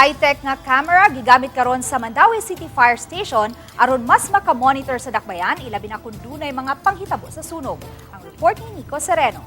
High-tech nga camera gigamit karon sa Mandawi City Fire Station aron mas makamonitor sa dakbayan ilabi na kung dunay mga panghitabo sa sunog. Ang report ni Nico Sereno.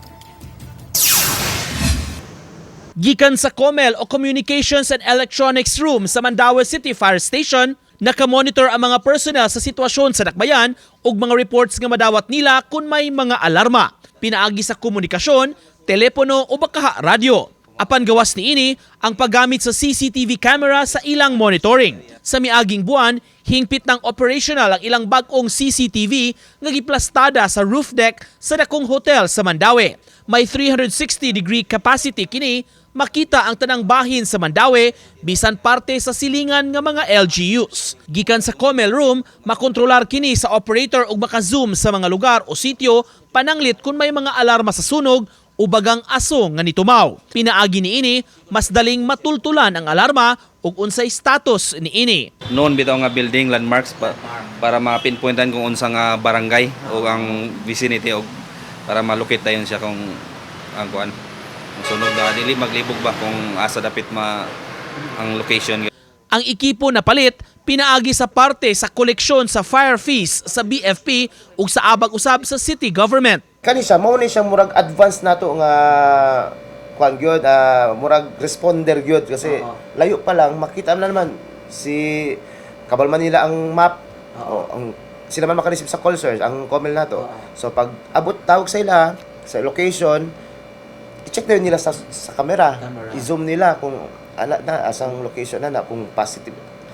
Gikan sa COMEL o Communications and Electronics Room sa Mandaue City Fire Station, nakamonitor ang mga personnel sa sitwasyon sa dakbayan ug mga reports nga madawat nila kung may mga alarma. Pinaagi sa komunikasyon, telepono o baka radyo. Apan gawas ni ini ang paggamit sa CCTV camera sa ilang monitoring. Sa miaging buwan, hingpit ng operational ang ilang bagong CCTV nga giplastada sa roof deck sa dakong hotel sa Mandaue. May 360 degree capacity kini makita ang tanang bahin sa Mandaue bisan parte sa silingan nga mga LGUs. Gikan sa Comel Room, makontrolar kini sa operator ug maka-zoom sa mga lugar o sityo pananglit kung may mga alarma sa sunog o bagang aso nga nitumaw. Pinaagi ni ini, mas daling matultulan ang alarma ug unsay status ni ini. noon bitaw nga building landmarks pa, para ma-pinpointan kung unsa nga barangay o ang vicinity o para malukit dayon siya kung ang kuan ang sunog na dili maglibog ba kung asa dapit ma ang location Ang ekipo na palit pinaagi sa parte sa koleksyon sa fire fees sa BFP ug sa abag usab sa city government. Kani siya mao ni siya murag advance nato nga kuan gyud ah, murag responder gyud kasi layo pa lang makita na naman si Kabal Manila ang map. O, ang sila man makareceive sa call sir ang comment nato. So pag abot tawag sa ila sa location i-check na yun nila sa, sa camera. i-zoom nila kung ana na asang location na na kung positive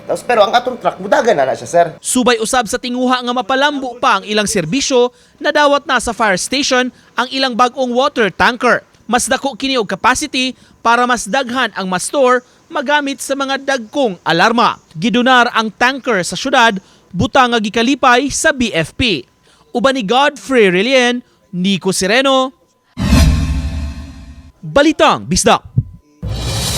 tapos pero ang atong truck mudagan na na siya sir Subay usab sa tinguha nga mapalambo pa ang ilang serbisyo na dawat na sa fire station ang ilang bagong water tanker. Mas dako kini og capacity para mas daghan ang ma-store magamit sa mga dagkong alarma. Gidunar ang tanker sa syudad butang nga gikalipay sa BFP. Uban ni Godfrey Relien, Nico Sereno, Balitang Bisdak.